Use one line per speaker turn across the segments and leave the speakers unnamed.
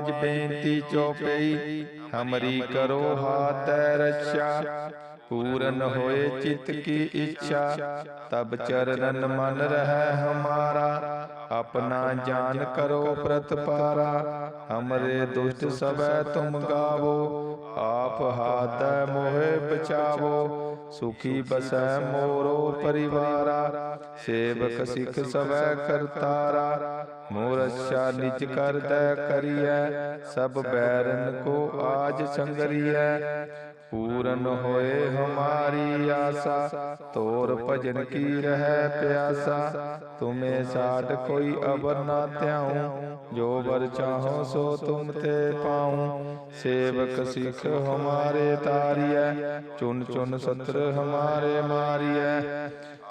ਬੇਨਤੀ ਚੋਪਈ ਹਮਰੀ ਕਰੋ ਹਾਥੈ ਰੱਛਾ। ਪੂਰਨ ਹੋਏ ਚਿਤ ਕੀ ਇੱਛਾ ਤਬ ਚਰਨਨ ਮਨ ਰਹਿ ਹਮਾਰਾ। ਆਪਣਾ ਜਾਨ ਕਰੋ ਪ੍ਰਤਪਾਰਾ। ਹਮਰੇ ਦੁਸ਼ਟ ਸਭੈ ਤੁਮ ਗਾਵੋ। ਆਪ ਹਾਥੈ ਮੋਹਿ ਬਚਾਵੋ ਸੁਖੀ ਬਸੈ ਮੋਰੋ ਪਰਿਵਾਰਾ। ਸੇਵਕ ਸਿੱਖ ਸਭੈ ਕਰਤਾਰਾ। ਮੋਰ ਅੱਛਾ ਨਿਜ ਕਰਦੈ ਕਰੀਐ। ਸਭ ਬੈਰਨ ਕੋ ਆਜ ਸੰਗਰੀਐ। ਪੂਰਨ ਹੋਏ ਹਮਾਰੀ ਆਸਾ, ਤੋਰ ਭਜਨ ਕੀ ਰਹਿ ਪਿਆਸਾ? ਤੁਮੇ ਸਾਡ ਕੋਈ ਅਵਰ ਨਾ ਧਿਆਉ, ਜੋ ਵਰ ਚਾਹੋ ਸੋ ਤੁਮ ਤੇ ਪਾਉ। ਸੇਵਕ ਸਿੱਖ ਹਮਾਰੇ ਤਾਰੀਐ, ਚੁਨ ਚੁਨ ਸਤਰ ਹਮਾਰੇ ਮਾਰੀਐ।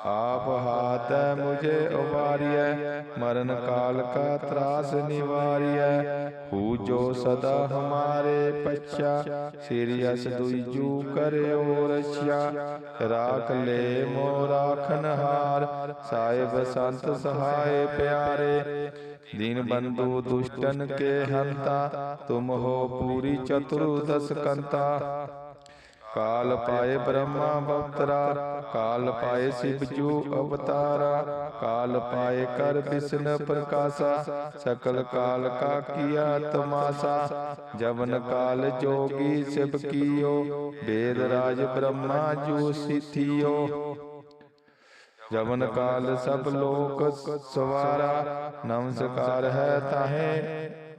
ਆਪ ਹਾਥ ਮੁਝੇ ਉਬਾਰੀਐ, ਮਰਨ ਕਾਲ ਕਾ ਤਰਾਸ ਨਿਵਾਰੀਐ। ਹੂ ਜੋ ਸਦਾ ਹਮਾਰੇ ਪਛਾ, ਸਿਰਿ ਅਸ ਦੁਈਜੂ ਕਰਿਓ ਰਛਿਆ ਰਾਖ ਲੈ ਮੋ ਰਾਖਨ ਹਾਰ ਸਾਹਿਬ ਸੰਤ ਸਹਾਏ ਪਿਆਰੇ। ਦੀਨ ਬੰਦੂ ਦੁਸ਼ਟਨ ਕੇ ਹੰਤਾ, ਤੁਮ ਹੋ ਪੂਰੀ ਕਾਲ ਪਾਏ ਬ੍ਰਹਮਾ ਬਵਤਰਾ ਕਾਲ ਪਾਏ ਸਿਵ ਜੂ ਅਵਤਾਰਾ, ਕਾਲ ਪਾਏ ਕਰ ਬਿਸ਼ਨ ਪ੍ਰਕਾਸ਼ਾ, ਸਕਲ ਕਾਲ ਕਾ ਕੀਆ ਤਮਾਸਾ, ਜਵਨ ਕਾਲ ਜੋਗੀ ਸਿਵ ਕੀਓ, ਵੇਦ ਰਾਜ ਬ੍ਰਹਮਾ ਜੂ ਸਿਥਿਓ ਜਵਨ ਕਾਲ ਸਭ ਲੋਕ ਸਵਾਰਾ, ਨਮਸਕਾਰ ਹੈ ਤਾਹੇ।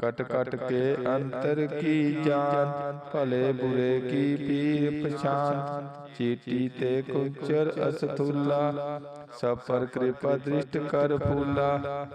ਕਟ ਕਟ ਕੇ ਅੰਤਰ ਕੀ ਜਾਨ ਭਲੇ ਬੁਰੇ ਕੀ ਪੀਰ ਪਛਾਨ ਚੀਟੀ ਤੇ ਕੁਚਰ ਅਸਥੁਲਾ, ਸਫ਼ਰ ਕਿਰਪਾ ਦ੍ਰਿਸ਼ਟ ਕਰ ਫੂਲਾ।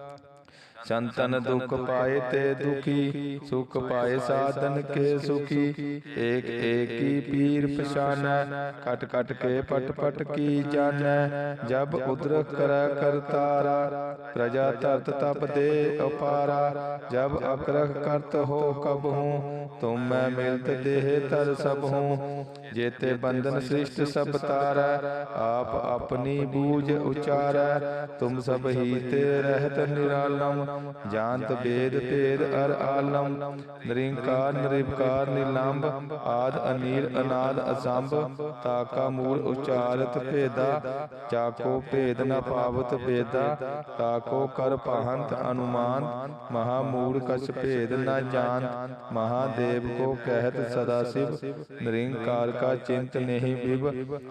ਸੰਤਨ ਦੁਖ ਪਾਏ ਤੇ ਦੁਖੀ, ਸੁਖ ਪਾਏ ਸਾਧਨ ਕੇ ਸੁਖੀ। ਏਕ ਏਕੀ ਪੀਰ ਪਛਾਨੈ, ਕਟ ਕਟ ਕੇ ਪਟ ਪਟ ਕੀ ਜਾਣੈ। ਜਬ ਉਦਰਕ ਕਰੈ ਕਰਤਾਰਾ ਪ੍ਰਜਾ ਤਰਤ ਤਪ ਦੇ ਅਪਾਰਾ ਜਬ ਅਕਰਖ ਕਰਤ ਹੋ ਕਬ ਹੂੰ, ਤੁਮ ਮੈਂ ਮਿਲਤ ਦੇਹ ਤਰ ਸਭ ਹੂੰ। ਜੇਤੇ ਬੰਧਨ ਸ੍ਰਿਸ਼ਟ ਸਭ ਤਾਰੈ, ਆਪ ਆਪਣੀ ਬੂਝ ਉਚਾਰੈ। ਤੁਮ ਸਭ ਹੀ ਤੇ ਰਹਿਤ ਨਿਰਾਲਮ ਜਾਣਤ ਵੇਦ ਭੇਦ ਅਰ, ਆਲਮ, ਨਿਰੰਕਾਰ, ਨਿਰਵਕਾਰ ਨਿਲੰਬ ਆਦ ਅਨੀਰ ਅਨਾਦ ਅਸੰਭ ਤਾਕਾ, ਮੂਲ, ਉਚਾਰਤ, ਭੇਦਾ ਚਾਕੋ ਭੇਦ, ਨ ਪਾਵਤ ਭੇਦਾ, ਤਾਕੋ, ਕਰ ਪਹੰਤ ਅਨੁਮਾਨ ਮਹਾ ਮੂੜ ਕਛ, ਭੇਦ, ਨ ਜਾਣ ਮਹਾਦੇਵ ਕੋ ਕਹਿਤ, ਸਦਾ ਸਿਵ, ਨਿਰੰਕਾਰ ਕਾ ਚਿੰਤ ਨਹੀਂ ਵਿਵ,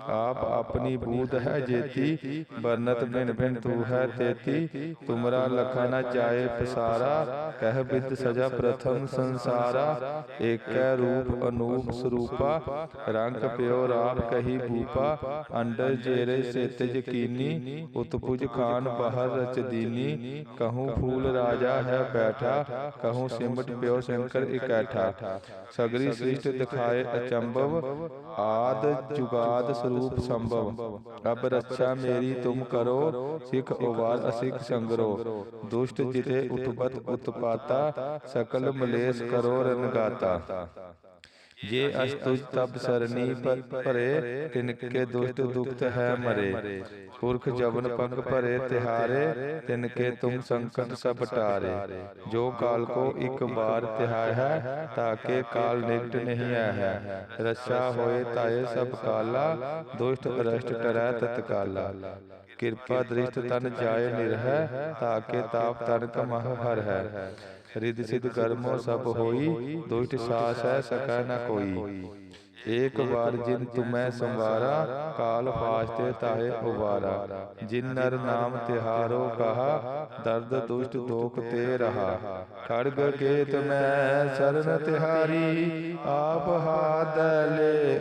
ਆਪ ਆਪਣੀ ਬੂਧ ਹੈ ਜੇਤੀ ਬਰਨਤ ਬਿਨ ਬਿਨ ਤੂ ਹੈ ਤੇਤੀ, ਤੁਮਰਾ ਲਖਾ ਨ ਜਾਏ ਪਸਾਰਾ, ਕਹਿ ਬਿਦ ਸਜਾ ਪ੍ਰਥਮ ਸੰਸਾਰਾ, ਏਕੈ ਰੂਪ ਅਨੂਪ ਸਰੂਪਾ, ਰੰਗ ਪਿਓ ਰਾਪ ਕਹੀ ਭੂਪਾ, ਅੰਡਰ ਜੇਰੇ ਸੇਤ ਯਕੀਨੀ, ਉਤਪੁਜ ਖਾਨ ਬਹਰ ਰਚ ਦੀਨੀ ਕਹੂੰ ਫੂਲ ਰਾਜਾ ਹੈ ਬੈਠਾ, ਕਹੂੰ ਸਿਮਟ ਪਿਓ ਸ਼ੰਕਰ ਇਕੈਠਾ। ਸਗਰੀ ਸ੍ਰਿਸ਼ਟ ਦਿਖਾਏ ਅਚੰਭਵ, ਆਦ ਜੁਗਾਦ ਸਰੂਪ ਸੰਭਵ। ਅਬ ਰੱਛਾ ਮੇਰੀ ਤੁਮ ਕਰੋ, ਸਿੱਖ ਉਵਾਰ ਅਸਿਖ ਸੰਗਰੋ। ਦੁਸ਼ਟ ਜਿਤੇ ਉਤਪਤ ਉਤਪਾਤਾ ਸਕਲ ਮਲੇਸ਼ ਕਰੋ ਰਨਗਾਤਾ। ਜੇ ਅਸਤੁਜ ਤਬ ਸਰਨੀ ਪਰ ਭਰੇ ਤਿਨਕੇ ਦੁਸ਼ਟ ਦੁਖਤ ਹੈ ਮਰੇ। ਪੁਰਖ ਜਵਨ ਪੰਗ ਭਰੇ ਤਿਹਾਰੇ ਤਿਨਕੇ ਤੁਮ ਸੰਕਟ ਸਭ ਟਾਰੇ। ਜੋ ਕਾਲ ਕੋ ਇੱਕ ਬਾਰ ਤਿਹਾਇ ਹੈ ਤਾਕੇ ਕਾਲ ਨਿਕਟ ਨਹੀਂ ਆ ਹੈ ਰਸਾ ਹੋਏ ਤਾਏ ਸਭ ਕਾਲਾ, ਦੁਸ਼ਟ ਅਰਸ਼ਟ ਟਰੈ ਤਤਕਾਲਾ। ਕਿਰਪਾ ਦ੍ਰਿਸ਼ਟ ਤਨ ਜਾਏ ਨਿਰਹਿ ਤਾਕੇ ਤਾਪ ਤਨ ਕਮਹ ਹਰ ਹੈ ਰਿਦ ਸਿਧ ਕਰਮੋ ਸਭ ਹੋਈ, ਦੁਸ਼ਟ ਸਾਸ ਹੈ ਸਕੈ ਨ ਕੋਈ। ਏਕ ਵਾਰ ਜਿਨ ਤੁਮੈ ਸੰਵਾਰਾ, ਕਾਲ ਫਾਸਤੇ ਤਾਹੇ ਉਵਾਰਾ। ਜਿਨ ਨਰ ਨਾਮ ਤਿਹਾਰੋ ਕਹਾ, ਦਰਦ ਦੁਸ਼ਟ ਦੋਖ ਤੇ ਰਹਾ। ਖੜਗ ਕੇਤ ਮੈਂ ਸਰਨ ਤਿਹਾਰੀ, ਆਪ ਹਾਥ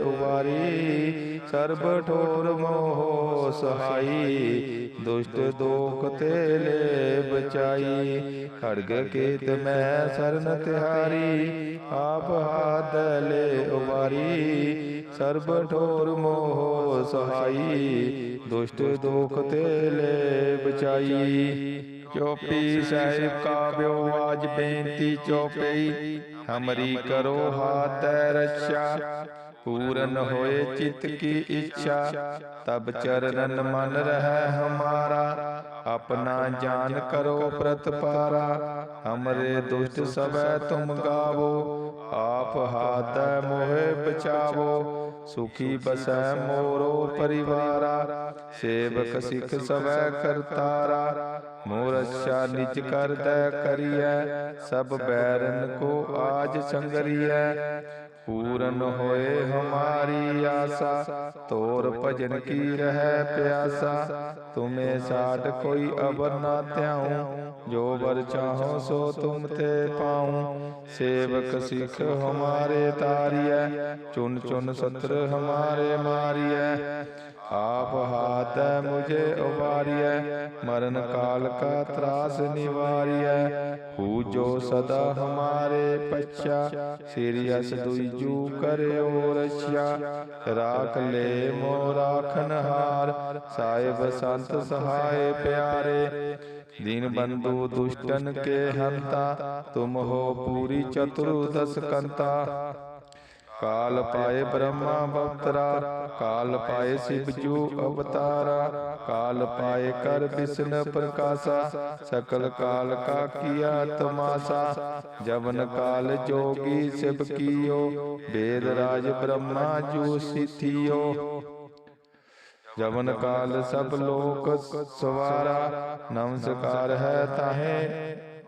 ਉਵਾਰੀ। ਸਰਬ ਠੋਰ ਮੋਹ ਸਹਾਈ, ਦੁਸ਼ਟ ਦੋਖ ਤੇ ਲੈ ਬਚਾਈ ਖੜਗ ਕੇਤ ਮੈਂ ਸਰਨ ਤਿਹਾਰੀ, ਆਪ ਹਾਥ ਲੈ ਉਵਾਰੀ ਸਰਬ ਠੋਰ ਮੋਹ ਸਹਾਈ, ਦੁਸ਼ਟ ਦੋਖ ਤੇ ਲੈ ਬਚਾਈ ਚੋਪੀ ਸਾਹਿਬ ਕਾ ਬਿਓ ਆਜ ਬੇਨਤੀ ਚੋਪਈ, ਹਮਰੀ ਕਰੋ ਹਾਥ ਰਛਾ। ਪੂਰਨ ਹੋਏ ਚਿਤ ਕੀ ਇੱਛਾ ਤਬ ਚਰਨਨ ਮਨ ਰਹਿ ਹਮਾਰਾ। ਆਪਣਾ ਜਾਨ ਕਰੋ ਪ੍ਰਤਪਾਰਾ। ਹਮਰੇ ਦੁਸ਼ਟ ਸਭੈ ਤੁਮ ਗਾਵੋ। ਆਪ ਹਾਥੈ ਮੋਹਿ ਬਚਾਵੋ ਸੁਖੀ ਬਸੈ ਮੋਰੋ ਪਰਿਵਾਰਾ। ਸੇਵਕ ਸਿੱਖ ਸਭੈ ਕਰਤਾਰਾ। ਮੋਰ ਅੱਛਾ ਨਿਜ ਕਰਦੈ ਕਰੀਐ। ਸਭ ਬੈਰਨ ਕੋ ਆਜ ਸੰਗਰੀਐ। ਪੂਰਨ ਹੋਏ ਹਮਾਰੀ ਆਸਾ, ਤੋਰ ਭਜਨ ਕੀ ਰਹਿ ਪਿਆਸਾ। ਤੁਮੇ ਸਾਡ ਕੋਈ ਅਬਰ ਨਾ ਧਿਆਉ, ਜੋ ਵਰ ਚਾਹੋ ਸੋ ਤੁਮ ਤੇ ਪਾਉ। ਸੇਵਕ ਸਿੱਖ ਹਮਾਰੇ ਤਾਰੀਐ ਚੁਨ ਚੁਨ ਸਤਰ ਹਮਾਰੇ ਮਾਰੀਐ। ਆਪ ਹਾਥ ਮੁਝੇ ਉਬਾਰੀਐ, ਮਰਨ ਕਾਲ ਕਾ ਤਰਾਸ ਨਿਵਾਰੀਐ। ਪੂਜੋ ਸਦਾ ਹਮਾਰੇ ਪਛਾ, ਸ੍ਰੀ ਅਸ ਦੁਈਜੂ ਕਰਿਓ ਰਛਿਆ। ਰਾਖ ਲੈ ਮੋ ਰਾਖਨ ਹਾਰ, ਸਾਹਿਬ ਸੰਤ ਸਹਾਏ ਪਿਆਰੇ। ਦੀਨ ਬੰਦੂ ਦੁਸ਼ਟਨ ਕੇ ਹੰਤਾ, ਤੁਮ ਹੋ ਪੂਰੀ ਚਤੁਰਦਸ ਕਾਲ ਪਾਏ ਬ੍ਰਹਮਾ ਬਵਤਰਾ ਕਾਲ ਪਾਏ ਸਿਵ ਜੂ ਅਵਤਾਰਾ, ਕਾਲ ਪਾਏ ਕਰ ਬਿਸ਼ਨ ਪ੍ਰਕਾਸ਼ਾ, ਸਕਲ ਕਾਲ ਕਾ ਕੀਆ ਤਮਾਸਾ, ਜਵਨ ਕਾਲ ਜੋਗੀ ਸਿਵ ਕੀਓ, ਵੇਦ ਰਾਜ ਬ੍ਰਹਮਾ ਜੂ ਸਿਥਿਓ। ਜਵਨ ਕਾਲ ਸਭ ਲੋਕ ਸਵਾਰਾ, ਨਮਸਕਾਰ ਹੈ ਤਾਹੇ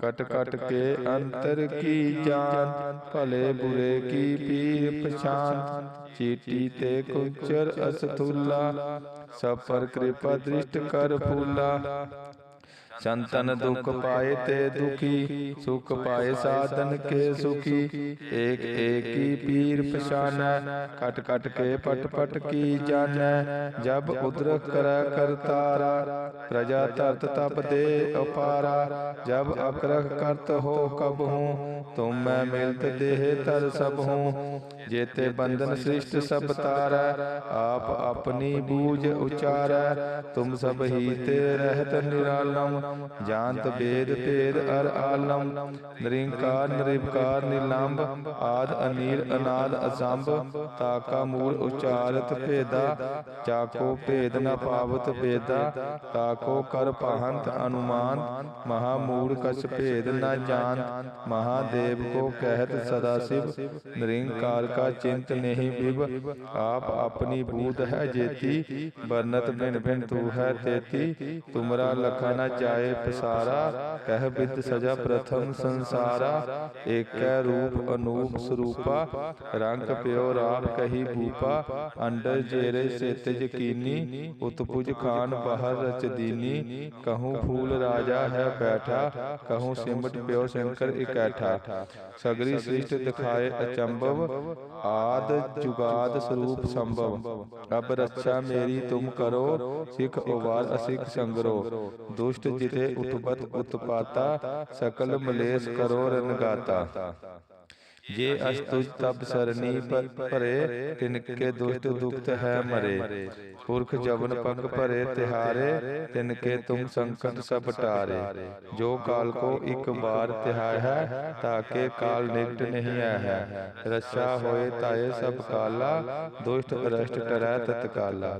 ਕਟ ਕਟ ਕੇ ਅੰਤਰ ਕੀ ਜਾਨ ਭਲੇ ਬੁਰੇ ਕੀ ਪੀਰ ਪਛਾਨ ਚੀਟੀ ਤੇ ਕੁਚਰ ਅਸਥੂਲਾ ਸਫ਼ਰ ਕਿਰਪਾ ਦ੍ਰਿਸ਼ਟ ਕਰ ਫੂਲਾ। ਸੰਤਨ ਦੁਖ ਪਾਏ ਤੇ ਦੁਖੀ, ਸੁਖ ਪਾਏ ਸਾਧਨ ਕੇ ਸੁਖੀ। ਏਕ, ਏਕੀ ਪੀਰ ਪਛਾਨੈ, ਕਟ ਕਟ ਕੇ ਪਟ ਪਟ ਕੀ ਜਾਣੈ। ਜਬ ਉਦਰਕ ਕਰੈ ਕਰਤਾਰਾ ਪ੍ਰਜਾ ਤਰਤ ਤਪ ਦੇ ਅਪਾਰਾ। ਜਬ ਅਕਰਖ ਕਰਤ ਹੋ ਕਬ ਹੂੰ ਤੁਮ ਮੈਂ ਮਿਲਤ ਦੇਹ ਤਰ ਸਭ। ਹੂੰ ਜੇਤੇ ਬੰਧਨ ਸ੍ਰਿਸ਼ਟ ਸਭ ਤਾਰੈ ਆਪ ਆਪਣੀ ਬੂਝ ਉਚਾਰੈ ਤੁਮ ਸਭ ਹੀ ਤੇ ਰਹਿਤ ਨਿਰਾਲਮ ਜਾਣਤ ਬੇਦ ਭੇਦ ਅਰ ਆਲਮ ਨਿਰੰਕਾਰ ਨਿਰਵਕਾਰ ਨਿਲੰਬ ਆਦ ਅਨੀਲ ਅਨਾਦ ਅਸੰਭ ਤਾਕਾ ਮੂਲ ਉਚਾਰਤ ਭੇਦਾ ਚਾਕੋ ਭੇਦ ਨ ਪਾਵਤ ਭੇਦਾ ਤਾਕੋ ਕਰ ਪਾਹੰਤ ਅਨੁਮਾਨ ਮਹਾ ਮੂੜ ਕਛ ਭੇਦ ਨ ਜਾਣ ਮਹਾਦੇਵ ਕੋ ਕਹਿਤ ਸਦਾ ਸਿਵ ਨਿਰੰਕਾਰ ਕਾ ਚਿੰਤ ਨਹੀਂ ਬਿਬ ਆਪ ਆਪਣੀ ਬੂਧ ਹੈ ਜੇਤੀ ਬਰਨਤ ਬਿਨ ਬਿਨ ਤੂ ਹੈ ਤੇਤੀ ਤੁਮਰਾ ਲਖਾ ਨ ਜਾਏ ਪਸਾਰਾ ਕਹਿ ਬਿਦ ਸਜਾ ਪ੍ਰਥਮ ਸੰਸਾਰਾ ਏਕੈ ਰੂਪ ਅਨੂਪ ਸਰੂਪਾ ਰੰਗ ਪਿਓ ਰਾਪ ਕਹੀ ਭੂਪਾ ਅੰਡਰ ਜੇਰੇ ਸੇਤ ਯਕੀਨੀ ਉਤਪੁਜ ਖਾਨ ਬਾਹਰ ਰਚ ਦੀਨੀ ਕਹੂੰ ਫੂਲ ਰਾਜਾ ਹੈ ਬੈਠਾ ਕਹੂੰ ਸਿਮਟ ਪਿਓ ਸ਼ੰਕਰ ਇਕੈਠਾ ਸਗਰੀ ਸ੍ਰਿਸ਼ਟ ਦਿਖਾਏ ਅਚੰਭਵ ਆਦ ਜੁਗਾਦ ਸਰੂਪ ਸੰਭਵ। ਅਬ ਰੱਛਾ ਮੇਰੀ ਤੁਮ ਕਰੋ, ਸਿੱਖ ਉਵਾਰ ਅਸਿਖ ਸੰਗਰੋ। ਦੁਸ਼ਟ ਜਿਤੇ ਉਤਪਤ ਉਤਪਾਤਾ, ਸਕਲ ਮਲੇਸ਼ ਕਰੋ ਰਨਗਾਤਾ ਜੇ ਅਸਤੁਜ ਤਬ ਸਰਨੀ ਪਰ ਭਰੇ ਤਿਨਕੇ ਦੁਸ਼ਟ ਦੁਖਤ ਹੈ ਮਰੇ। ਪੁਰਖ ਜਵਨ ਪਗ ਭਰੇ ਤਿਹਾਰੇ ਤਿਨਕੇ ਤੁਮ ਸੰਕਟ ਸਭ ਟਾਰੇ। ਜੋ ਕਾਲ ਕੋ ਇੱਕ ਬਾਰ ਤਿਹਾਇ ਹੈ ਤਾਕੇ ਕਾਲ ਨਿਕਟ ਨਹੀਂ ਆਇਆ ਹੈ। ਰਛਾ ਹੋਏ ਤਾਏ ਸਭ ਕਾਲਾ ਦੁਸ਼ਟ ਅਰਸ਼ਟ ਟਰੈ ਤਤਕਾਲਾ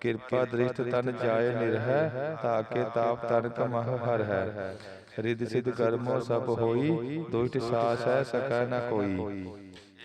ਕਿਰਪਾ ਦ੍ਰਿਸ਼ਟ ਤਨ ਜਾਏ ਨਿਰਹਿ ਤਾਕੇ ਤਾਪ ਤਨ ਕਮਹ ਹਰ ਹੈ। ਰਿਦ ਸਿਧ ਕਰਮੋ ਸਭ ਹੋਈ ਦੁਸ਼ਟ ਸਾਸ ਹੈ ਸਕੈ ਨ ਕੋਈ।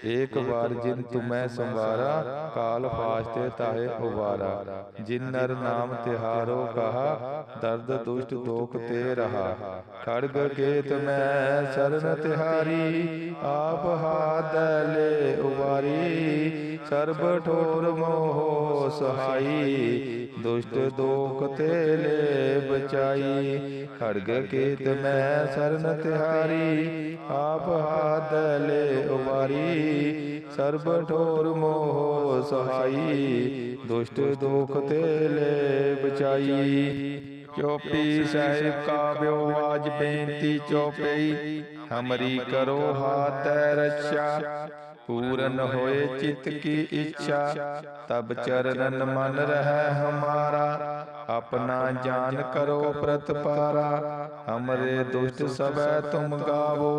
ਏਕ ਵਾਰ ਜਿਨ ਤੁਮੈ ਸੰਵਾਰਾ ਕਾਲ ਫਾਸਤੇ ਤਾਹੇ ਉਵਾਰਾ ਜਿਨ ਨਰ ਨਾਮ ਤਿਹਾਰੋ ਕਹਾ ਦਰਦ ਦੁਸ਼ਟ ਦੋਖ ਤੇ ਰਹਾ। ਖੜਗ ਕੇਤ ਮੈਂ ਸਰਨ ਤਿਹਾਰੀ ਆਪ ਹਾਥ ਲੈ ਉਵਾਰੀ ਸਰਬ ਠੋਰ ਮੋਹ ਸਹਾਈ, ਦੁਸ਼ਟ ਦੋਖ ਤੇ ਲੈ ਬਚਾਈ ਖੜਗ ਕੇਤ ਮੈਂ ਸਰਨ ਤਿਹਾਰੀ, ਆਪ ਹਾਥ ਲੈ ਉਬਾਰੀ ਸਰਬ ਠੋਰ ਮੋਹ ਸਹਾਈ, ਦੁਸ਼ਟ ਦੋਖ ਤੇ ਲੈ ਬਚਾਈ ਚੋਪੀ ਸਾਹਿਬ ਕਾ ਬਿਓ ਆਜ ਬੇਨਤੀ ਚੋਪਈ, ਹਮਰੀ ਕਰੋ ਹਾਥ ਰਛਾ। ਪੂਰਨ ਹੋਏ ਚਿਤ ਕੀ ਇੱਛਾ, ਤਬ ਚਰਨਨ ਮਨ ਰਹਿ ਹਮਾਰਾ। ਆਪਣਾ ਜਾਨ ਕਰੋ ਪ੍ਰਤਪਾਰਾ ਹਮਰੇ ਦੁਸ਼ਟ ਸਭੈ ਤੁਮ ਗਾਵੋ,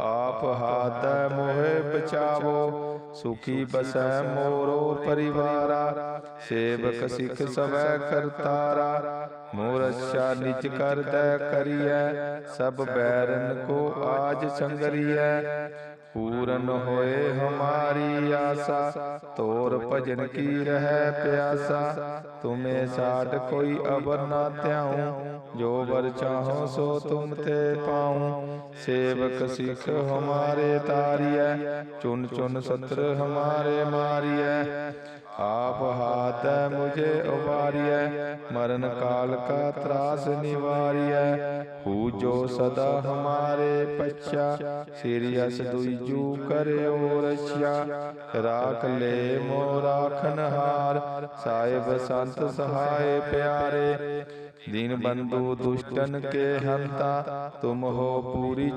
ਆਪ ਹਾਥ ਮੋਹਿ ਬਚਾਵੋ ਸੁਖੀ ਬਸੈ ਮੋਰੋ ਪਰਿਵਾਰਾ, ਸੇਵਕ ਸਿੱਖ ਸਭੈ ਕਰਤਾਰਾ ਮੋਰ ਅੱਛਾ ਨਿਜ ਕਰਦੈ ਕਰੀਐ, ਸਭ ਬੈਰਨ ਕੋ ਆਜ ਸੰਗਰੀਐ। ਪੂਰਨ ਹੋਏ ਹਮਾਰੀ ਆਸਾ, ਤੋਰ ਭਜਨ ਕੀ ਰਹਿ ਪਿਆਸਾ, ਤੁਮੇ ਸਾਡ ਕੋਈ ਅਵਰ ਨਾ ਧਿਆਉ, ਜੋ ਵਰ ਚਾਹੋ ਸੋ ਤੁਮ ਤੇ ਪਾਉ। ਸੇਵਕ ਸਿੱਖ ਹਮਾਰੇ ਤਾਰੀਐ ਚੁਨ ਚੁਨ ਸਤਰ ਹਮਾਰੇ ਮਾਰੀਐ। ਆਪ ਹਾਥ ਮੁਝੇ ਉਬਾਰੀਐ, ਮਰਨ ਕਾਲ ਕਾ ਤਰਾਸ ਨਿਵਾਰੀਐ। ਹੂ ਜੋ ਸਦਾ ਹਮਾਰੇ ਪਛਾ, ਸਿਰਿ ਅਸ ਦੁਈਜੂ ਕਰਿਓ ਰਛਿਆ ਰਾਖ ਲੈ ਮੋ ਰਾਖਨ ਹਾਰ, ਸਾਹਿਬ ਸੰਤ ਸਹਾਏ ਪਿਆਰੇ। ਦੀਨ ਬੰਦੂ ਦੁਸ਼ਟਨ ਕੇ ਹੰਤਾ, ਤੁਮ ਹੋ ਪੂਰੀ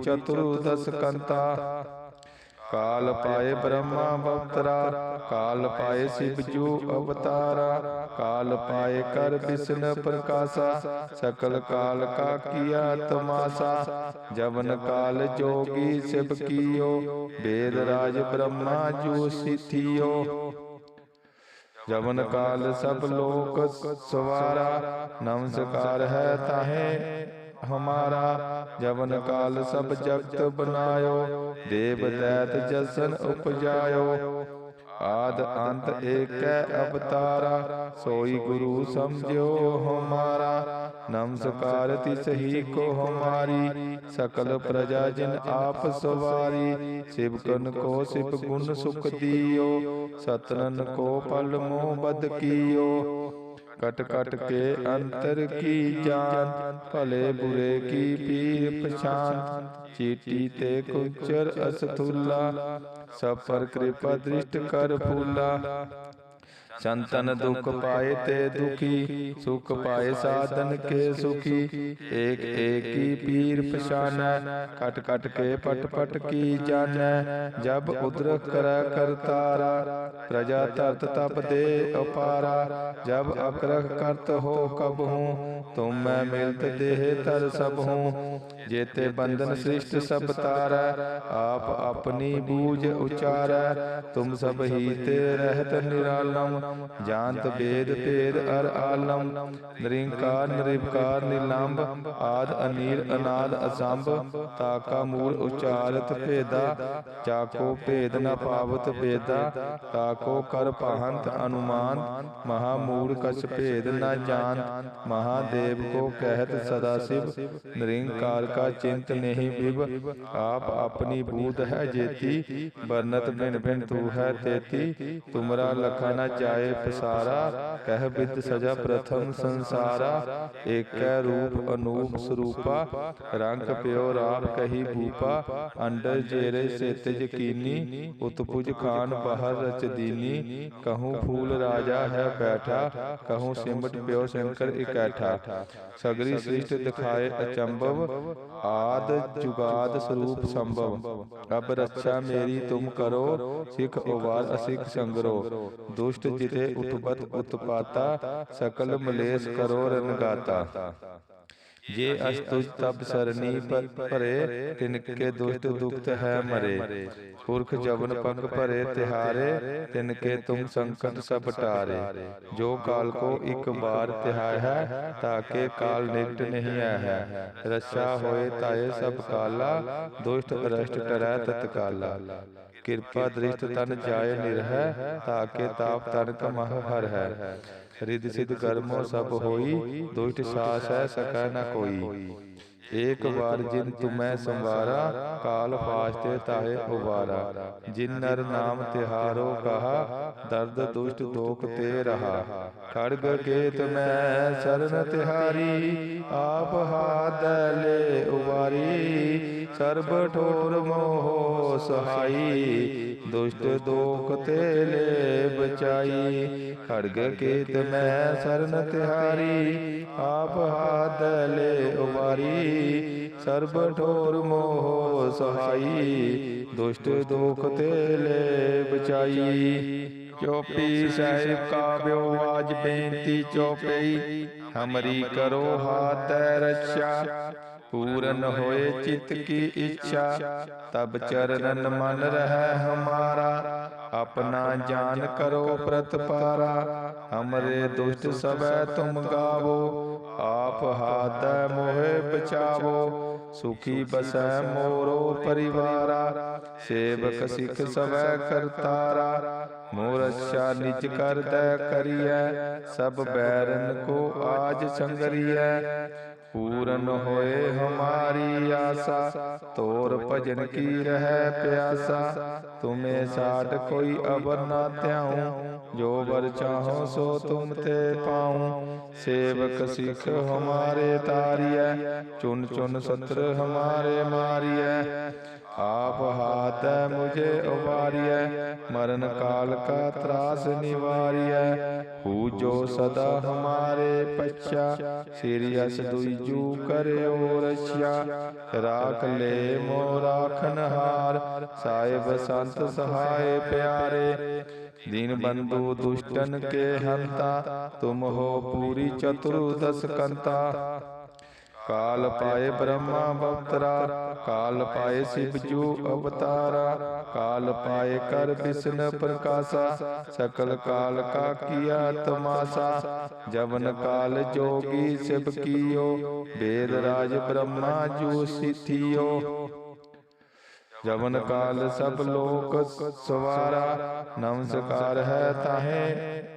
ਕਾਲ ਪਾਏ ਬ੍ਰਹਮਾ ਬਵਤਰਾ ਕਾਲ ਪਾਏ ਸਿਵ ਜੂ ਅਵਤਾਰਾ, ਕਾਲ ਪਾਏ ਕਰ ਬਿਸ਼ਨ ਪ੍ਰਕਾਸ਼ਾ, ਸਕਲ ਕਾਲ ਕਾ ਕੀਆ ਤਮਾਸਾ, ਜਵਨ ਕਾਲ ਜੋਗੀ ਸਿਵ ਕੀਓ, ਵੇਦ ਰਾਜ ਬ੍ਰਹਮਾ ਜੂ ਸਿਥਿਓ। ਜਵਨ ਕਾਲ ਸਭ ਲੋਕ ਸਵਾਰਾ, ਨਮਸਕਾਰ ਹੈ ਤਾਹੇ ਹਮਾਰਾ ਜਵਨ ਕਾਲ ਸਭ ਜਗਤ ਬਨਾਇਓ ਦੇਵ ਦੈਤ ਜਸਨ ਉਪਜਾਇਓ। ਆਦ ਅੰਤ ਏਕੈ ਅਵਤਾਰਾ, ਸੋਈ ਗੁਰੂ ਸਮਝਿਓ ਹਮਾਰਾ। ਨਮਸਕਾਰ ਤਿਸ ਹੀ ਕੋ ਹਮਾਰੀ, ਸਕਲ ਪ੍ਰਜਾ ਜਿਨ ਆਪ ਸਵਾਰੀ। ਸਿਵਕਨ ਕੋ ਸਿਵ ਗੁਣ ਸੁਖ ਦਿਓ, ਸਤਨਨ ਕੋ ਪਲ ਮੋਹ ਬਦ ਕੀਓ। ਕਟ ਕਟ ਕੇ ਅੰਤਰ ਕੀ ਜਾਨ ਭਲੇ ਬੁਰੇ ਕੀ ਪੀਰ ਪਛਾਨ ਚੀਟੀ ਤੇ ਕੁਚਰ ਅਸਥੁਲਾ, ਸਭ ਪਰ ਕਿਰਪਾ ਦ੍ਰਿਸ਼ਟ ਕਰ ਫੂਲਾ। ਸੰਤਨ ਦੁਖ ਪਾਏ ਤੇ ਦੁਖੀ, ਸੁਖ ਪਾਏ ਸਾਧਨ ਕੇ ਸੁਖੀ। ਏਕ ਏਕੀ ਪੀਰ ਪਛਾਨੈ, ਕਟ ਕਟ ਕੇ ਪਟ ਪਟ ਕੀ ਜਾਣੈ। ਜਬ ਉਦਰਕ ਕਰੈ ਕਰਤਾਰਾ ਪ੍ਰਜਾ ਤਰਤ ਤਪ ਦੇ ਅਪਾਰਾ। ਜਬ ਅਕਰਖ ਕਰਤ ਹੋ ਕਬ ਹੂੰ, ਤੁਮ ਮੈਂ ਮਿਲਤ ਦੇਹ ਤਰ ਸਭ ਹੂੰ। ਜੇਤੇ ਬੰਧਨ ਸ੍ਰਿਸ਼ਟ ਸਭ ਤਾਰੈ, ਆਪ ਆਪਣੀ ਬੂਝ ਉਚਾਰੈ। ਤੁਮ ਸਭ ਹੀ ਤੇ ਰਹਿਤ ਨਿਰਾਲਮ ਜਾਣਤ ਵੇਦ ਭੇਦ ਅਰ ਆਲਮ ਨਿਰੰਕਾਰ ਨਿਰਵਕਾਰ ਨਿਲੰਬ ਆਦ ਅਨੀਲ ਅਨਾਦ ਅਸੰਭ ਤਾਕਾ ਮੂਲ ਉਚਾਰਤ ਭੇਦਾ ਚਾਕੋ ਭੇਦ ਨ ਪਾਵਤ ਭੇਦਾ ਤਾਕੋ ਕਰ ਪਾਹੰਤ ਅਨੁਮਾਨ ਮਹਾ ਮੂੜ ਕਛ ਭੇਦ ਨ ਜਾਣ ਮਹਾਦੇਵ ਕੋ ਕਹਿਤ ਸਦਾ ਸਿਵ ਨਿਰੰਕਾਰ ਕਾ ਚਿੰਤ ਨਹੀਂ ਵਿਵ ਆਪ ਆਪਣੀ ਬੂਤ ਹੈ ਜੇਤੀ ਬਰਨਤ ਬਿਨ ਬਿਨ ਤੂ ਹੈ ਤੇਤੀ ਤੁਮਰਾ ਲਖਾ ਨ ਜਾਏ ਪਸਾਰਾ, ਕਹਿ ਬਿਦ ਸਜਾ ਪ੍ਰਥਮ ਸੰਸਾਰਾ, ਏਕੈ ਰੂਪ ਅਨੂਪ ਸਰੂਪਾ, ਰੰਗ ਪਿਓ ਰਾਮ ਕਹੀ ਭੂਪਾ, ਅੰਡਰ ਜੇਰੇ ਸੇਤ ਯਕੀਨੀ ਉਤਪੁਜ ਖਾਨ ਬਾਹਰ ਰਚ ਦੀਨੀ, ਕਹੂੰ ਫੂਲ ਰਾਜਾ ਹੈ ਬੈਠਾ, ਕਹੂੰ ਸਿਮਟ ਪਿਓ ਸ਼ੰਕਰ ਇਕੈਠਾ। ਸਗਰੀ ਸ੍ਰਿਸ਼ਟ ਦਿਖਾਏ ਅਚੰਭਵ, ਆਦ ਜੁਗਾਦ ਸਰੂਪ ਸੰਭਵ। ਅਬ ਰੱਛਾ ਮੇਰੀ ਤੁਮ ਕਰੋ, ਸਿਖ ਉਵਾਰ ਅਸਿਖ ਸੰਗਰੋ। ਦੁਸ਼ਟ ਜਿਤੇ ਉਤਪਤ ਉਤਪਾਤਾ, ਸਕਲ ਮਲੇਸ਼ ਕਰੋ ਰਨਗਾਤਾ ਜੇ ਅਸਤੁਜ ਤਬ ਸਰਨੀ ਪਰ ਭਰੇ ਤਿਨਕੇ ਦੁਸ਼ਟ ਦੁਖਤ ਹੈ ਮਰੇ। ਪੁਰਖ ਜਵਨ ਪਗ ਭਰੇ, ਤਿਹਾਰੇ ਤਿਨਕੇ ਤੁਮ ਸੰਕਟ ਸਭ ਟਾਰੇ। ਜੋ ਕਾਲ ਕੋ ਇੱਕ ਬਾਰ ਤਿਹਾਇ ਹੈ ਤਾਕੇ ਕਾਲ ਨਿਕਟ ਨਹੀਂ ਆ ਹੈ। ਰਛਾ ਹੋਏ ਤਾਏ ਸਭ ਕਾਲਾ, ਦੁਸ਼ਟ ਅਰਸ਼ਟ ਟਰੈ ਕਿਰਪਾ ਦ੍ਰਿਸ਼ਟ ਤਨ ਜਾਏ ਨਿਰਹਿ ਤਾਕੇ ਤਾਪ ਤਨ ਕਮਹ ਹਰ ਹੈ ਰਿਦ ਸਿਧ ਕਰਮੋ ਸਭ ਹੋਈ ਦੁਸ਼ਟ ਸਾਸ ਹੈ ਸਕੈ ਨ ਕੋਈ। ਏਕ ਵਾਰ ਜਿਨ ਤੁਮੈ ਸੰਵਾਰਾ ਕਾਲ ਫਾਸਤੇ ਤਾਹੇ ਉਬਾਰਾ ਜਿਨ ਨਰ ਨਾਮ ਤਿਹਾਰੋ ਕਹਾ ਦਰਦ ਦੁਸ਼ਟ ਦੋਖ ਤੇ ਰਹਾ। ਖੜਗ ਕੇਤ ਮੈਂ ਸਰਨ ਤਿਹਾਰੀ ਆਪ ਹਾਥ ਲੈ ਉਬਾਰੀ ਸਰਬ ਠੋਰ ਮੋਹ ਸਹਾਈ, ਦੁਸ਼ਟ ਦੋਖ ਤੇ ਲੈ ਬਚਾਈ ਖੜਗ ਕੇਤ ਮੈਂ ਸਰਨ ਤਿਹਾਰੀ, ਆਪ ਹਾਥ ਲੈ ਉਬਾਰੀ। ਸਰਬ ਠੋਰ ਮੋਹ ਸਹਾਈ, ਦੁਸ਼ਟ ਦੋਖ ਤੇ ਲੈ ਬਚਾਈ ਚੋਪੀ ਸਾਹਿਬ ਕਾ ਬਿਓ ਆਜ ਬੇਨਤੀ ਚੋਪਈ, ਹਮਰੀ ਕਰੋ ਹਾਥ ਰਛਾ। ਪੂਰਨ ਹੋਏ ਚਿਤ ਕੀ ਇੱਛਾ, ਤਬ ਚਰਨਨ ਮਨ ਰਹਿ ਹਮਾਰਾ। ਆਪਣਾ ਜਾਨ ਕਰੋ ਪ੍ਰਤਪਾਰਾ, ਹਮਰੇ ਦੁਸ਼ਟ ਸਭੈ ਤੁਮ ਗਾਵੋ, ਆਪ ਹਾਥ ਮੋਹਿ ਬਚਾਵੋ, ਸੁਖੀ ਬਸੈ ਮੋਰੋ ਪਰਿਵਾਰਾ, ਸੇਵਕ ਸਿੱਖ ਸਵੈ ਕਰਤਾਰਾ ਮੋਰ ਅੱਛਾ ਨਿਜ ਕਰਦੈ ਕਰੀਐ, ਸਭ ਬੈਰਨ ਕੋ ਆਜ ਸੰਗਰੀਐ ਪੂਰਨ ਹੋਏ ਹਮਾਰੀ ਆਸਾ, ਤੋਰ ਭਜਨ ਕੀ ਰਹਿ ਪਿਆਸਾ? ਤੁਮੇ ਸਾਡ ਕੋਈ ਅਬਰ ਨਾ ਧਿਆਉ, ਜੋ ਵਰ ਚਾਹੋ ਸੋ ਤੁਮ ਤੇ ਪਾਉ। ਸੇਵਕ ਸਿੱਖ ਹਮਾਰੇ ਤਾਰੀਐ ਚੁਨ ਚੁਨ ਸਤਰ ਹਮਾਰੇ ਮਾਰੀਐ। ਆਪ ਹਾਥ ਮੁਝੇ ਉਬਾਰੀਐ, ਮਰਨ ਕਾਲ ਕਾ ਤਰਾਸ ਨਿਵਾਰੀਐ। ਹੂ ਜੋ ਸਦਾ ਹਮਾਰੇ ਪਛਾ, ਸਿਰਿ ਅਸ ਦੁਈਜੂ ਕਰਿਓ ਰਛਿਆ ਰਾਖ ਲੈ ਮੋ ਰਾਖਨ ਹਾਰ, ਸਾਹਿਬ ਸੰਤ ਸਹਾਇ ਪਿਆਰੇ। ਦੀਨ ਬੰਦੂ ਦੁਸ਼ਟਨ ਕੇ ਹੰਤਾ, ਤੁਮ ਹੋ ਪੂਰੀ ਚਤੁਰਦਸ ਕਾਲ ਪਾਏ ਬ੍ਰਹਮਾ ਬਵਤਰਾ ਕਾਲ ਪਾਏ ਸਿਵ ਜੂ ਅਵਤਾਰਾ, ਕਾਲ ਪਾਏ ਕਰ ਬਿਸ਼ਨ ਪ੍ਰਕਾਸ਼ਾ, ਸਕਲ ਕਾਲ ਕਾ ਕੀਆ ਤਮਾਸਾ, ਜਵਨ ਕਾਲ ਜੋਗੀ ਸਿਵ ਕੀਓ, ਵੇਦ ਰਾਜ ਬ੍ਰਹਮਾ ਜੂ ਸਿਥਿਓ। ਜਵਨ ਕਾਲ ਸਭ ਲੋਕ ਸਵਾਰਾ ਨਮਸਕਾਰ ਹੈ ਤਾਹੇ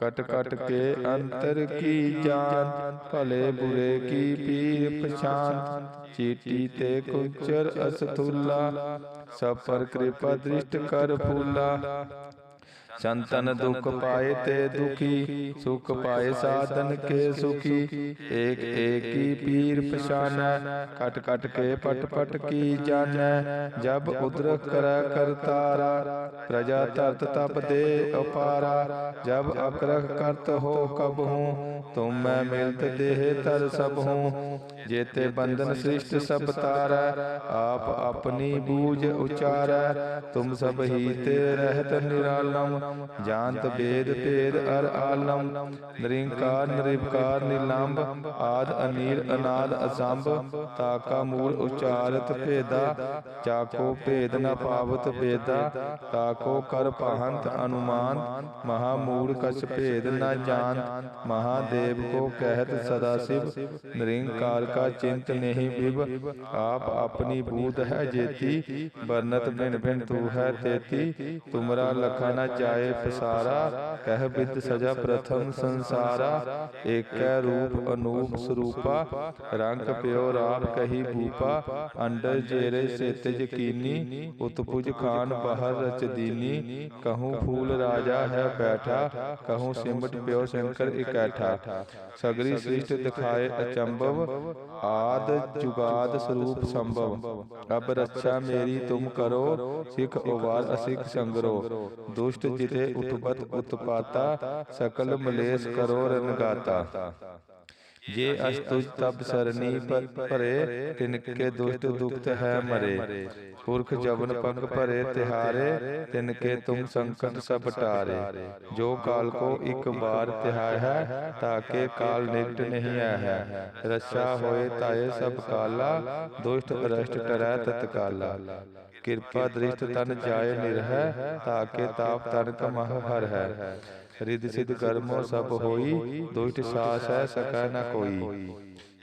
ਕਟ ਕਟ ਕੇ ਅੰਤਰ ਕੀ ਜਾਨ ਭਲੇ ਬੁਰੇ ਕੀ ਪੀਰ ਪਛਾਨ ਚੀਟੀ ਤੇ ਕੁਚਰ ਅਸਤੁਲਾ ਸਭ ਪਰ ਕਿਰਪਾ ਦ੍ਰਿਸ਼ਟ ਕਰ ਫੂਲਾ। ਸੰਤਨ ਦੁਖ ਪਾਏ ਤੇ ਦੁਖੀ, ਸੁਖ ਪਾਏ ਸਾਧਨ ਕੇ ਸੁਖੀ। ਏਕ ਏਕੀ ਪੀਰ ਪਛਾਨੈ, ਕਟ ਕਟ ਕੇ ਪਟ ਪਟ ਕੀ ਜਾਣੈ। ਜਬ ਉਦਰ ਕਰੈ ਕਰਤਾਰਾ ਪ੍ਰਜਾ ਧਰਤ ਤਪ ਦੇ ਅਪਾਰਾ। ਜਬ ਅਕਰਖ ਕਰਤ ਹੋ ਕਬ ਹੂੰ, ਤੁਮ ਮੈਂ ਮਿਲਤ ਦੇਹ ਤਰ ਸਭ ਹੂੰ। ਜੇਤੇ ਬੰਧਨ ਸ੍ਰਿਸ਼ਟ ਸਭ ਤਾਰੈ, ਆਪ ਆਪਣੀ ਬੂਝ ਉਚਾਰੈ। ਤੁਮ ਸਭ ਹੀ ਤੇ ਰਹਿਤ ਨਿਰਾਲਮ, ਜਾਣਤ ਬੇਦ ਭੇਦ ਅਰ ਆਲਮ। ਨਿਰੰਕਾਰ, ਨਿਰਵਕਾਰ ਨਿਲੰਬ ਆਦ, ਅਨੀਲ, ਅਨਾਦ, ਅਸੰਭ। ਤਾਕਾ, ਮੂਲ, ਉਚਾਰਤ, ਭੇਦਾ। ਚਾਕੋ, ਭੇਦ ਨ ਪਾਵਤ, ਭੇਦਾ। ਤਾਕੋ, ਕਰ ਪਹੰਤ ਅਨੁਮਾਨ। ਮਹਾ ਮੂਲ, ਕਛ ਭੇਦ ਨ ਜਾਣ ਮਹਾਦੇਵ ਕੋ ਕਹਿਤ ਸਦਾ ਸਿਵ। ਨਿਰੰਕਾਰ ਕਾ ਚਿੰਤ ਨਹੀਂ ਬਿਬ ਆਪ ਆਪਣੀ ਬੂਧ ਹੈ ਜੇਤੀ ਬਰਨਤ ਬਿਨ ਬਿਨ ਤੂ ਹੈ ਤੇਤੀ, ਤੁਮਰਾ ਲਖਾ ਨ ਜਾਏ ਪਸਾਰਾ, ਕਹਿ ਬਿਦ ਸਜਾ ਪ੍ਰਥਮ ਸੰਸਾਰਾ, ਏਕੈ ਰੂਪ ਅਨੂਪ ਸਰੂਪਾ, ਰੰਗ ਪਿਓ ਰਾਪ ਕਹੀ ਭੂਪਾ, ਅੰਡਰ ਜੇਰੇ ਸੇਤਜ ਕੀਨੀ ਉਤਪੁਜ ਖਾਨ ਬਹਰ ਰਚ ਦੀਨੀ, ਕਹੂੰ ਫੂਲ ਰਾਜਾ ਹੈ ਬੈਠਾ, ਕਹੂੰ ਸਿਮਟ ਪਿਓ ਸ਼ੰਕਰ ਇਕੈਠਾ, ਸਗਰੀ ਸ੍ਰਿਸ਼ਟ ਦਿਖਾਏ ਆਦ ਜੁਗਾਦ ਸਰੂਪ ਸੰਭਵ। ਅਬ ਰੱਛਾ ਮੇਰੀ ਤੁਮ ਕਰੋ, ਸਿਖ ਉਵਾਰ ਅਸਿਖ ਸੰਗਰੋ। ਦੁਸ਼ਟ ਜਿਤੇ ਉਤਪਤ ਉਤਪਾਤਾ, ਸਕਲ ਮਲੇਸ਼ ਕਰੋ ਰਨਗਾਤਾ ਜੇ ਅਸਤੁਜ ਤਬ ਸਰਨੀ ਪਰ ਭਰੇ ਤਿਨਕੇ ਦੁਸ਼ਟ ਦੁਖਤ ਹੈ ਮਰੇ। ਪੁਰਖ ਜਬਨ ਪਗ ਭਰੇ, ਤਿਹਾਰੇ ਤਿਨਕੇ ਤੁਮ ਸੰਕਟ ਸਭ ਟਾਰੇ। ਜੋ ਕਾਲ ਕੋ ਇੱਕ ਵਾਰ ਤਿਹਾਇ ਹੈ ਤਾਕੇ ਕਾਲ ਨਿਕਟ ਨਹੀਂ ਆਇਆ ਹੈ। ਰਸਾ ਹੋਏ ਤਾਏ ਸਭ ਕਾਲਾ, ਦੁਸ਼ਟ ਅਰਸ਼ਟ ਟਰੈ ਤਤਕਾਲਾ ਕਿਰਪਾ ਦ੍ਰਿਸ਼ਟ ਤਨ ਜਾਏ ਨਿਰਹਿ ਤਾਕੇ ਤਾਪ ਤਨ ਕਮਹ ਹਰ ਹੈ। ਰਿਦ ਸਿਧ ਕਰਮੋ ਸਭ ਹੋਈ ਦੁਸ਼ਟ ਸਾਸ ਹੈ ਸਕੈ ਨ ਕੋਈ।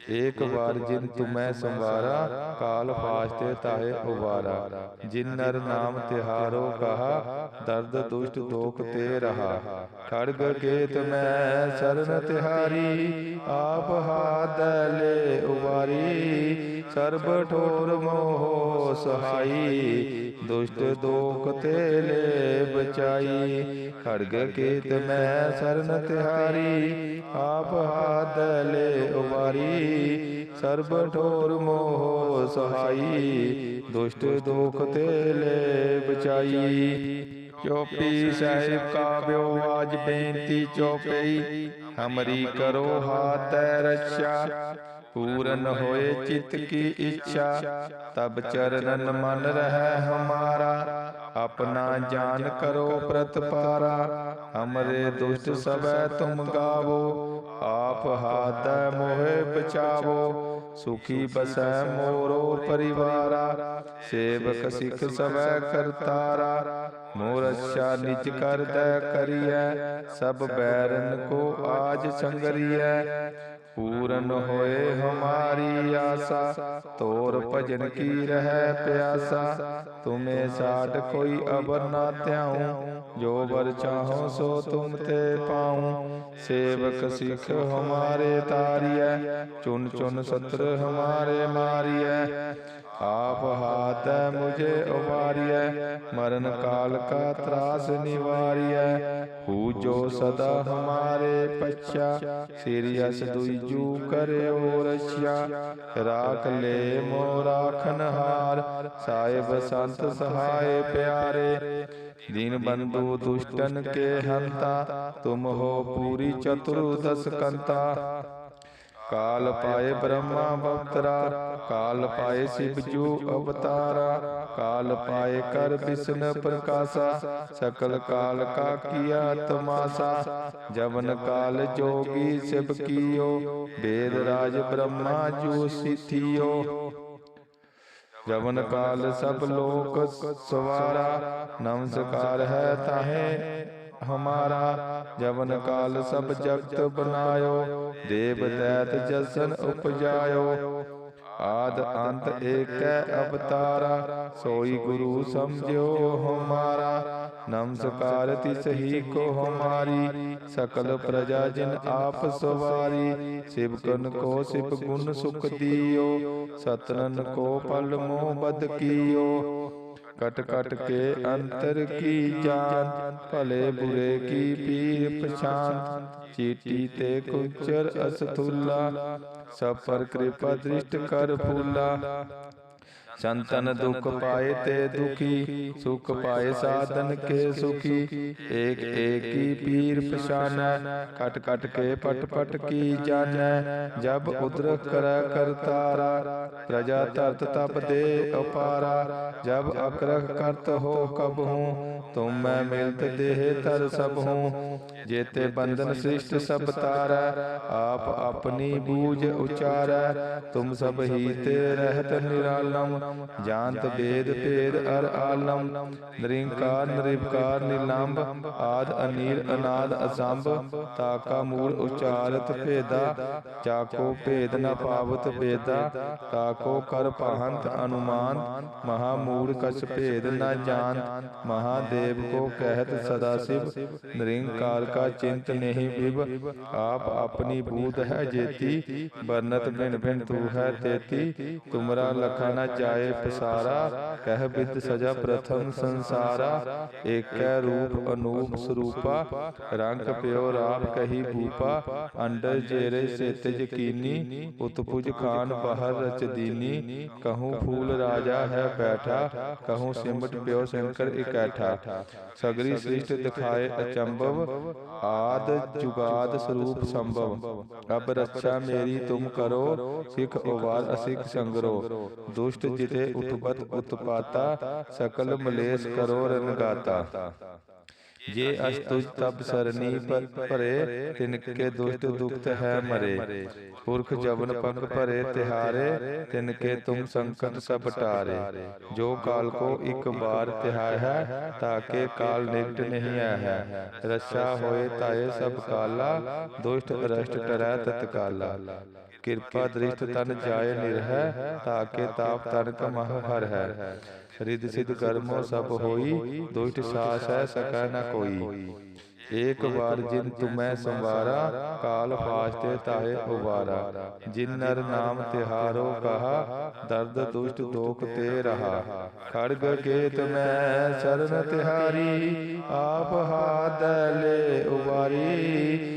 ਏਕ ਵਾਰ ਜਿਨ ਤੁਮੈ ਸੰਵਾਰਾ ਕਾਲ ਫਾਸਤੇ ਤਾਹੇ ਉਵਾਰਾ। ਜਿਨ ਨਰ ਨਾਮ ਤਿਹਾਰੋ ਕਹਾ ਦਰਦ ਦੁਸ਼ਟ ਦੋਖ ਤੇ ਰਹਾ। ਖੜਗ ਕੇਤ ਮੈਂ ਸਰਨ ਤਿਹਾਰੀ ਆਪ ਹਾਥ ਲੈ ਉਵਾਰੀ। ਸਰਬ ਠੋਰ ਮੋਹ ਸਹਾਈ, ਦੁਸ਼ਟ ਦੋਖ ਤੇ ਲੈ ਬਚਾਈ ਖੜਗ ਕੇਤ ਮੈਂ ਸਰਨ ਤਿਹਾਰੀ, ਆਪ ਹਾਥ ਲੈ ਉਵਾਰੀ। ਸਰਬ ਠੋਰ ਮੋਹ ਸਹਾਈ, ਦੁਸ਼ਟ ਦੋਖ ਤੇ ਲੈ ਬਚਾਈ ਚੋਪੀ ਸਾਹਿਬ ਕਾ ਬਿਓ ਆਜ ਬੇਨਤੀ ਚੋਪਈ। ਹਮਰੀ ਕਰੋ ਹਾਥ ਰਛਾ। ਪੂਰਨ ਹੋਏ ਚਿਤ ਕੀ ਇੱਛਾ, ਤਬ ਚਰਨਨ ਮਨ ਰਹਿ ਹਮਾਰਾ। ਆਪਣਾ ਜਾਨ ਕਰੋ ਪ੍ਰਤਪਾਰਾ ਹਮਰੇ ਦੁਸ਼ਟ ਸਭੈ ਤੁਮ ਗਾਵੋ, ਆਪ ਹਾਥ ਮੋਹਿ ਬਚਾਵੋ ਸੁਖੀ ਬਸੈ ਮੋਰੋ ਪਰਿਵਾਰਾ, ਸੇਵਕ ਸਿੱਖ ਸਭੈ ਕਰਤਾਰਾ। ਮੋਰ ਅੱਛਾ ਨਿਜ ਕਰਦੈ ਕਰੀਐ, ਸਭ ਬੈਰਨ ਕੋ ਆਜ ਸੰਗਰੀਐ। ਪੂਰਨ ਹੋਏ ਹਮਾਰੀ ਆਸਾ, ਤੋਰ ਭਜਨ ਕੀ ਰਹਿ ਪਿਆਸਾ, ਤੁਮੇ ਸਾਡ ਕੋਈ ਅਬਰ ਨਾ ਧਿਆਉ, ਜੋ ਬਰ ਚਾਹੋ ਸੋ ਤੁਮ ਤੇ ਪਾਉ, ਸੇਵਕ ਸਿੱਖ ਹਮਾਰੇ ਤਾਰੀਐ ਚੁਨ ਚੁਨ ਸਤਰ ਹਮਾਰੇ ਮਾਰੀਐ ਆਪ ਹਾਥ ਮੁਝੇ ਉਵਾਰੀਐ, ਮਰਨ ਕਾਲ ਕਾ ਤਰਾਸ ਨਿਵਾਰੀਐ। ਹੂ ਜੋ ਸਦਾ ਹਮਾਰੇ ਪਛਾ ਸਿਰਿਅਸ ਦੁਈਜੂ ਕਰਿਓ ਰਛਿਆ ਰਾਖ ਲੈ ਮੋ ਰਾਖਨ ਹਾਰ, ਸਾਹਿਬ ਸੰਤ ਸਹਾਏ ਪਿਆਰੇ। ਦੀਨ ਬੰਦੂ ਦੁਸ਼ਟਨ ਕੇ ਹੰਤਾ, ਤੁਮ ਹੋ ਪੂਰੀ ਚਤੁਰਦਸ ਕੰਤਾ ਕਾਲ ਪਾਏ ਬ੍ਰਹਮਾ ਬਵਤਰਾ ਕਾਲ ਪਾਏ ਸਿਵ ਜੂ ਅਵਤਾਰਾ, ਕਾਲ ਪਾਏ ਕਰ ਬਿਸ਼ਨ ਪ੍ਰਕਾਸ਼ਾ, ਸਕਲ ਕਾਲ ਕਾ ਕੀਆ ਤਮਾਸਾ, ਜਵਨ ਕਾਲ ਜੋਗੀ ਸਿਵ ਕੀਓ, ਵੇਦ ਰਾਜ ਬ੍ਰਹਮਾ ਜੂ ਸਿਥਿਓ ਜਵਨ ਕਾਲ ਸਭ ਲੋਕ ਸਵਾਰਾ ਨਮਸਕਾਰ ਹੈ ਤਾਹੇ ਹਮਾਰਾ, ਜਵਨ ਕਾਲ ਸਭ ਜਗਤ ਬਨਾਇਓ ਦੇਵ ਦੈਤ ਜਸਨ ਉਪਜਾਇਓ। ਆਦ ਅੰਤ ਏਕੈ ਅਵਤਾਰਾ, ਸੋਈ ਗੁਰੂ ਸਮਝਿਓ ਹਮਾਰਾ। ਨਮਸਕਾਰ ਤਿਸ ਹੀ ਕੋ ਹਮਾਰੀ, ਸਕਲ ਪ੍ਰਜਾ ਜਿਨ ਆਪ ਸਵਾਰੀ। ਸਿਵਕਨ ਕੋ ਸਿਵ ਗੁਣ ਸੁਖ ਦਿਓ, ਸਤਨਨ ਕੋ ਪਲ ਮੋਹ ਬਦ ਕੀਓ। ਕਟ ਕਟ ਕੇ ਅੰਤਰ ਕੀ ਜਾਨ ਭਲੇ ਬੁਰੇ ਕੀ ਪੀਰ ਪਛਾਨ ਚੀਟੀ ਤੇ ਕੁਚਰ ਅਸਥੁਲਾ ਸਭ ਪਰ ਕਿਰਪਾ ਦ੍ਰਿਸ਼ਟ ਕਰ ਫੂਲਾ। ਸੰਤਨ ਦੁਖ ਪਾਏ ਤੇ ਦੁਖੀ, ਸੁਖ ਪਾਏ ਸਾਧਨ ਕੇ ਸੁਖੀ। ਏਕ, ਏਕੀ ਪੀਰ ਪਛਾਨੈ, ਕਟ ਕਟ ਕੇ ਪਟ ਪਟ ਕੀ ਜਾਣੈ। ਜਬ ਉਦਰਕ ਕਰੈ ਕਰਤਾਰਾ ਪ੍ਰਜਾ ਧਰਤ ਤਪ ਦੇ ਅਪਾਰਾ ਜਬ ਅਕਰਖ ਕਰਤ ਹੋ ਕਬ ਹੂੰ, ਤੁਮ ਮੈਂ ਮਿਲਤ ਦੇਹ ਤਰ ਸਭ ਹੂੰ। ਜੇਤੇ ਬੰਧਨ ਸ੍ਰਿਸ਼ਟ ਸਭ ਤਾਰੈ, ਆਪ ਆਪਣੀ ਬੂਝ ਉਚਾਰੈ। ਤੁਮ ਸਭ ਹੀ ਤੇ ਰਹਿਤ ਨਿਰਾਲਮ ਜਾਣਤ ਵੇਦ ਭੇਦ ਅਰ ਆਲਮ। ਨਿਰੰਕਾਰ ਨਿਰਵਕਾਰ ਨਿਲੰਬ ਆਦ ਅਨੀਲ ਅਨਾਦ ਅਸੰਭ। ਤਾਕਾ ਮੂਲ ਉਚਾਰਤ ਭੇਦਾ। ਚਾਕੋ ਭੇਦ ਨ ਪਾਵਤ ਵੇਦਾ ਤਾਕੋ ਕਰ ਪਾਹੰਤ ਅਨੁਮਾਨ। ਮਹਾ ਮੂੜ ਕਛ ਭੇਦ ਨ ਜਾਣ ਮਹਾਦੇਵ ਕੋ ਕਹਿਤ ਸਦਾ ਸਿਵ। ਨਿਰੰਕਾਰ ਕਾ ਚਿੰਤ ਨਹੀਂ ਵਿਵ। ਆਪ ਆਪਣੀ ਬੂਤ ਹੈ ਜੇਤੀ। ਬਰਨਤ ਬਿਨ ਬਿਨ ਤੂ ਹੈ ਤੇਤੀ। ਤੁਮਰਾ ਲਖਾ ਨ ਜਾਏ। ਜਾਏ ਪਸਾਰਾ, ਕਹਿ ਬਿਦ ਸਜਾ ਪ੍ਰਥਮ ਸੰਸਾਰਾ, ਏਕੈ ਰੂਪ ਅਨੂਪ ਸਰੂਪਾ, ਰੰਗ ਪਿਓ ਰਾਪ ਕਹੀ ਭੂਪਾ, ਅੰਡਰ ਜੇਰੇ ਸਿਤ ਯਕੀਨੀ ਉਤਪੁਜ ਖਾਨ ਬਾਹਰ ਰਚ ਦੀਨੀ, ਕਹੂੰ ਫੂਲ ਰਾਜਾ ਹੈ ਬੈਠਾ, ਕਹੂੰ ਸਿਮਟ ਪਿਓ ਸ਼ੰਕਰ ਇਕੈਠਾ। ਸਗਰੀ ਸ੍ਰਿਸ਼ਟ ਦਿਖਾਏ ਅਚੰਭਵ, ਆਦ ਜੁਗਾਦ ਸਰੂਪ ਸੰਭਵ। ਅਬ ਰੱਛਾ ਮੇਰੀ ਤੁਮ ਕਰੋ, ਸਿਖ ਉਵਾਰ ਅਸਿਖ ਸੰਗਰੋ। ਦੁਸ਼ਟ ਜਿਤੇ ਉਤਪਤ ਉਤਪਾਤਾ, ਸਕਲ ਮਲੇਸ਼ ਕਰੋ ਰਨਗਾਤਾ ਜੇ ਅਸਤੁਜ ਤਬ ਸਰਨੀ ਪਰ ਭਰੇ ਤਿਨਕੇ ਦੁਸ਼ਟ ਦੁਖਤ ਹੈ ਮਰੇ। ਪੁਰਖ ਜਵਨ ਪਗ ਭਰੇ ਤਿਹਾਰੇ ਤਿਨਕੇ ਤੁਮ ਸੰਕਟ ਸਭ ਟਾਰੇ। ਜੋ ਕਾਲ ਕੋ ਇੱਕ ਬਾਰ ਤਿਹਾਇ ਹੈ ਤਾਕੇ ਕਾਲ ਨਿਕਟ ਨਹੀਂ ਆਇਆ ਹੈ। ਰਸਾ ਹੋਏ ਤਾਏ ਸਭ ਕਾਲਾ, ਦੁਸ਼ਟ ਅਰਸ਼ਟ ਟਰੈ ਤਤਕਾਲਾ। ਕਿਰਪਾ ਦ੍ਰਿਸ਼ਟ ਤਨ ਜਾਏ ਨਿਰਹਿ ਤਾਕੇ ਤਾਪ ਤਨ ਕਮਹ ਹਰ ਹੈ ਰਿਦ ਸਿਧ ਕਰਮੋ ਸਭ ਹੋਈ ਦੁਸ਼ਟ ਸਾਸ ਹੈ ਸਕੈ ਨ ਕੋਈ। ਏਕ ਵਾਰ ਜਿਨ ਤੁਮੈ ਸੰਵਾਰਾ ਕਾਲ ਫਾਸਤੇ ਤਾਹੇ ਉਵਾਰਾ। ਜਿਨ ਨਰ ਨਾਮ ਤਿਹਾਰੋ ਕਹਾ ਦਰਦ ਦੁਸ਼ਟ ਦੋਖ ਤੇ ਰਹਾ। ਖੜਗ ਕੇਤ ਮੈਂ ਸਰਨ ਤਿਹਾਰੀ ਆਪ ਹਾਥ ਲੈ ਉਵਾਰੀ।